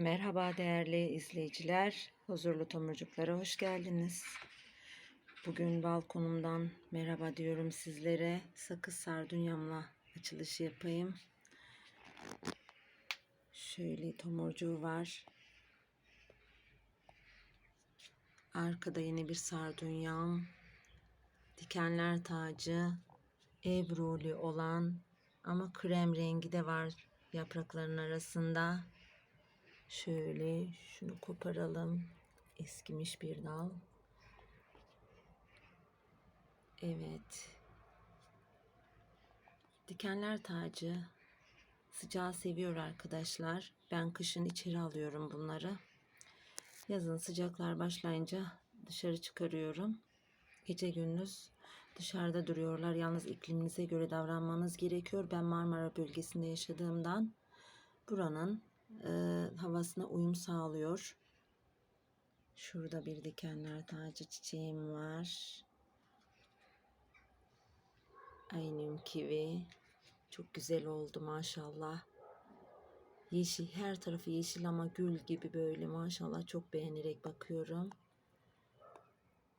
Merhaba değerli izleyiciler. Huzurlu tomurcuklara hoş geldiniz. Bugün balkonumdan merhaba diyorum sizlere. Sakız sardunyamla açılışı yapayım. Şöyle tomurcuğu var. Arkada yine bir sardunyam. Dikenler tacı. Ebruli olan ama krem rengi de var yaprakların arasında. Şöyle şunu koparalım. Eskimiş bir dal. Evet. Dikenler tacı. Sıcağı seviyor arkadaşlar. Ben kışın içeri alıyorum bunları. Yazın sıcaklar başlayınca dışarı çıkarıyorum. Gece gündüz dışarıda duruyorlar. Yalnız ikliminize göre davranmanız gerekiyor. Ben Marmara bölgesinde yaşadığımdan buranın e, havasına uyum sağlıyor. Şurada bir dikenler tacı çiçeğim var. Aynum kivi. Çok güzel oldu maşallah. Yeşil her tarafı yeşil ama gül gibi böyle maşallah çok beğenerek bakıyorum.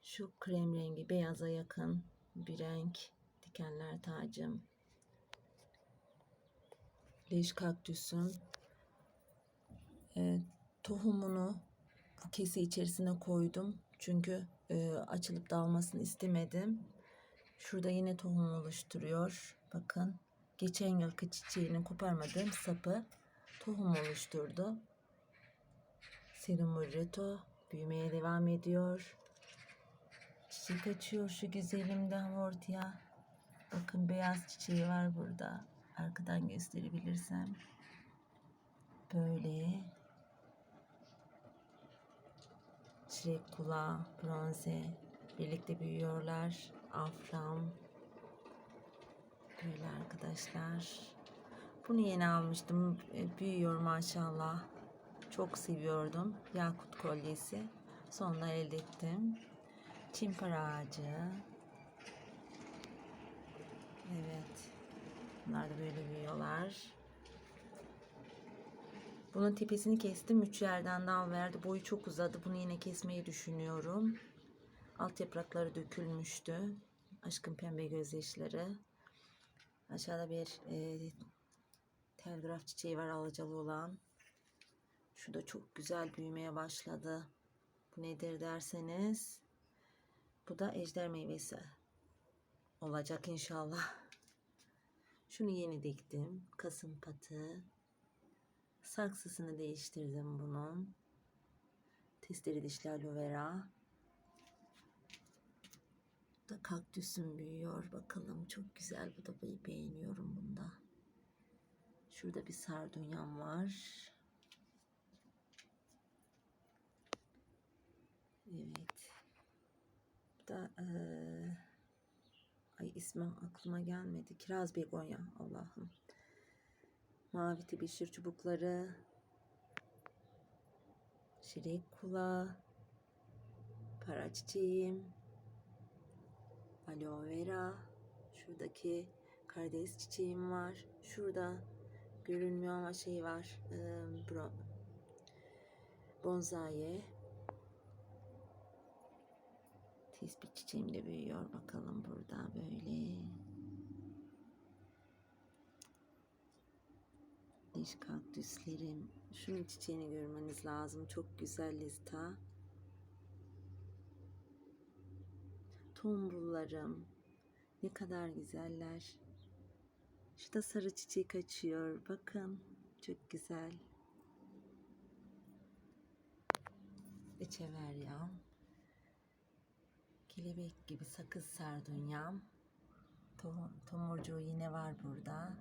Şu krem rengi beyaza yakın bir renk dikenler tacım. Leş kaktüsüm e, tohumunu bu kese içerisine koydum. Çünkü e, açılıp dağılmasını istemedim. Şurada yine tohum oluşturuyor. Bakın geçen yılki çiçeğini koparmadığım sapı tohum oluşturdu. Serum büyümeye devam ediyor. Çiçek açıyor şu güzelimden ortaya. Bakın beyaz çiçeği var burada. Arkadan gösterebilirsem. Böyle çilek kulağı, bronze birlikte büyüyorlar. Afram. Böyle arkadaşlar. Bunu yeni almıştım. E, Büyüyor maşallah. Çok seviyordum. Yakut kolyesi. Sonra elde ettim. Çimpar ağacı. Evet. Bunlar da böyle büyüyorlar. Bunun tepesini kestim. Üç yerden dal verdi. Boyu çok uzadı. Bunu yine kesmeyi düşünüyorum. Alt yaprakları dökülmüştü. Aşkın pembe gözyaşları. Aşağıda bir e, telgraf çiçeği var alacalı olan. Şu da çok güzel büyümeye başladı. Bu nedir derseniz. Bu da ejder meyvesi olacak inşallah. Şunu yeni diktim. Kasım patı. Saksısını değiştirdim bunun. Testleri dişli aloe vera. Bu da kaktüsüm büyüyor. Bakalım çok güzel. Bu da beğeniyorum bunda. Şurada bir sardunyam var. Evet. Bu da ee, ay ismi aklıma gelmedi. Kiraz begonya Allah'ım. Mavi tebeşir çubukları. Şirek kulağı. Para çiçeğim. Aloe vera. Şuradaki karides çiçeğim var. Şurada görünmüyor ama şey var. E, bro, bonsai. Tespih çiçeğim de büyüyor. Bakalım burada böyle. Diş kaktüslerim. Şunun çiçeğini görmeniz lazım. Çok güzel lista. Tombullarım. Ne kadar güzeller. Şu da sarı çiçek açıyor. Bakın. Çok güzel. Echeveryam. Kelebek gibi sakız sardunyam. Tom, tomurcuğu yine var burada.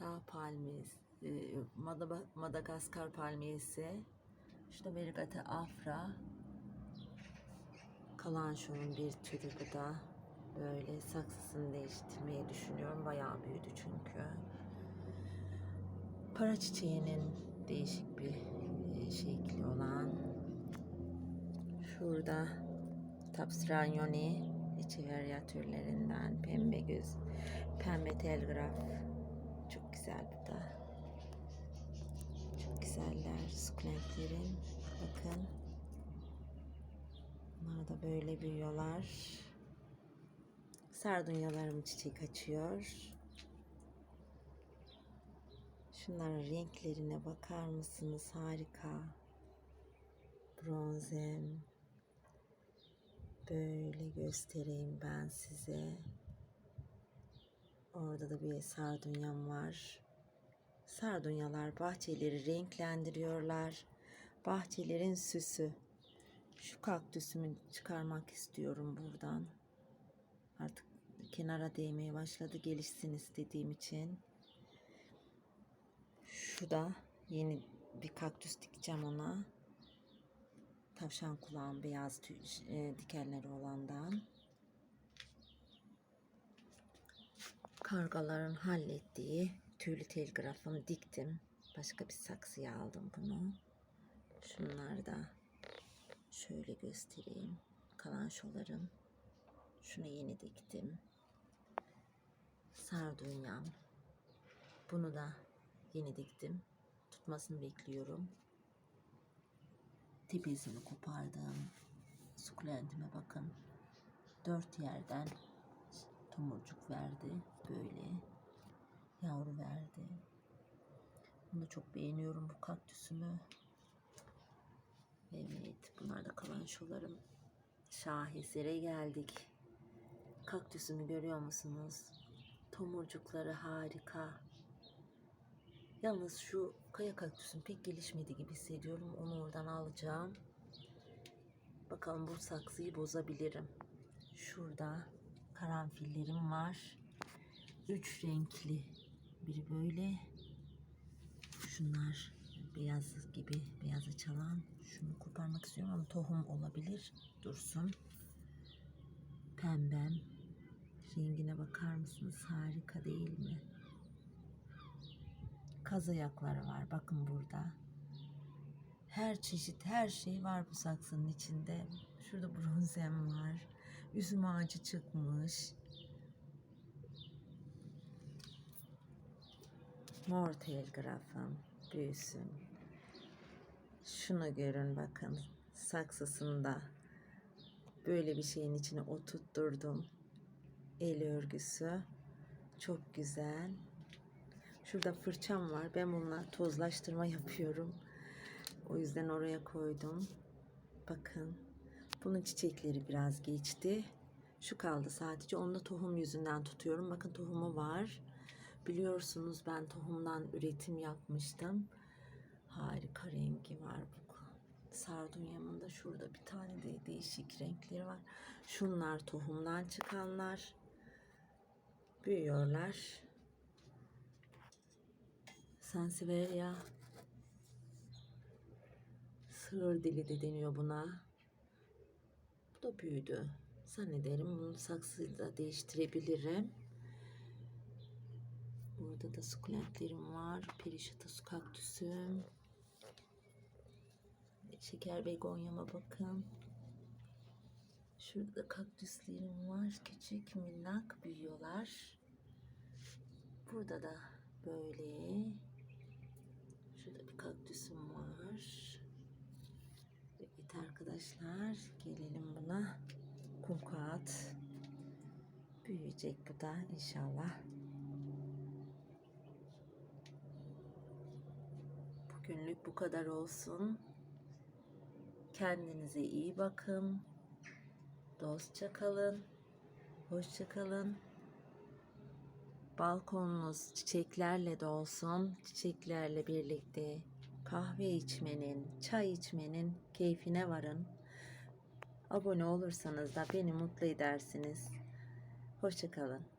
Dağ palmiyesi, e, Madagaskar palmiyesi. Şurada Verigata afra. Kalanşonun bir türü bu da. Böyle saksısını değiştirmeyi düşünüyorum. Bayağı büyüdü çünkü. Para çiçeğinin değişik bir e, şekli olan. Şurada Tapsranyoni Echeveria türlerinden pembe göz, pembe telgraf. Çok güzel bu da. sukulentlerim. Bakın. Bunlar da böyle büyüyorlar. Sardunyalarım çiçek açıyor. Şunların renklerine bakar mısınız? Harika. Bronzem. Böyle göstereyim ben size. Orada da bir sardunyam var. Sardunyalar bahçeleri renklendiriyorlar. Bahçelerin süsü. Şu kaktüsümü çıkarmak istiyorum buradan. Artık kenara değmeye başladı gelişsin istediğim için. Şu da yeni bir kaktüs dikeceğim ona. Tavşan kulağım beyaz tüy- e, dikenleri olandan. Kargaların hallettiği tüylü telgrafımı diktim. Başka bir saksıya aldım bunu. Şunlar da şöyle göstereyim. Kalanşolarım. Şunu yeni diktim. Sardunyam. Bunu da yeni diktim. Tutmasını bekliyorum. Tepesini kopardım. Sukulentime bakın. Dört yerden tomurcuk verdi. Böyle. Yavru verdi. Bunu da çok beğeniyorum bu kaktüsümü. Evet. Bunlar da kalan şolarım. Şahesere geldik. Kaktüsümü görüyor musunuz? Tomurcukları harika. Yalnız şu kaya kaktüsüm pek gelişmedi gibi hissediyorum. Onu oradan alacağım. Bakalım bu saksıyı bozabilirim. Şurada karanfillerim var. Üç renkli. Biri böyle. Şunlar beyaz gibi beyazı çalan. Şunu koparmak istiyorum ama tohum olabilir. Dursun. Pembem. Rengine bakar mısınız? Harika değil mi? Kaz ayakları var. Bakın burada. Her çeşit her şey var bu saksının içinde. Şurada bronzem var. Üzüm ağacı çıkmış. Mor telgrafım büyüsün. Şunu görün bakın. Saksısında böyle bir şeyin içine oturtturdum. El örgüsü. Çok güzel. Şurada fırçam var. Ben bununla tozlaştırma yapıyorum. O yüzden oraya koydum. Bakın. Bunun çiçekleri biraz geçti. Şu kaldı sadece. Onu da tohum yüzünden tutuyorum. Bakın tohumu var. Biliyorsunuz ben tohumdan üretim yapmıştım. Harika rengi var bu. Sardunyamın da şurada bir tane de değişik renkleri var. Şunlar tohumdan çıkanlar. Büyüyorlar. Sansevieria sığır dili de deniyor buna. Bu da büyüdü. Zannederim bunu saksıyı da değiştirebilirim. Burada da sukulentlerim var. Perişatus kaktüsüm. Şeker begonyama bakın. Şurada da kaktüslerim var. Küçük minnak büyüyorlar. Burada da böyle. Şurada bir kaktüsüm var. Evet arkadaşlar gelelim buna. Kum. Büyüyecek bu da inşallah. Bu kadar olsun. Kendinize iyi bakın. Dostça kalın. Hoşça kalın. Balkonunuz çiçeklerle dolsun. Çiçeklerle birlikte kahve içmenin, çay içmenin keyfine varın. Abone olursanız da beni mutlu edersiniz. Hoşça kalın.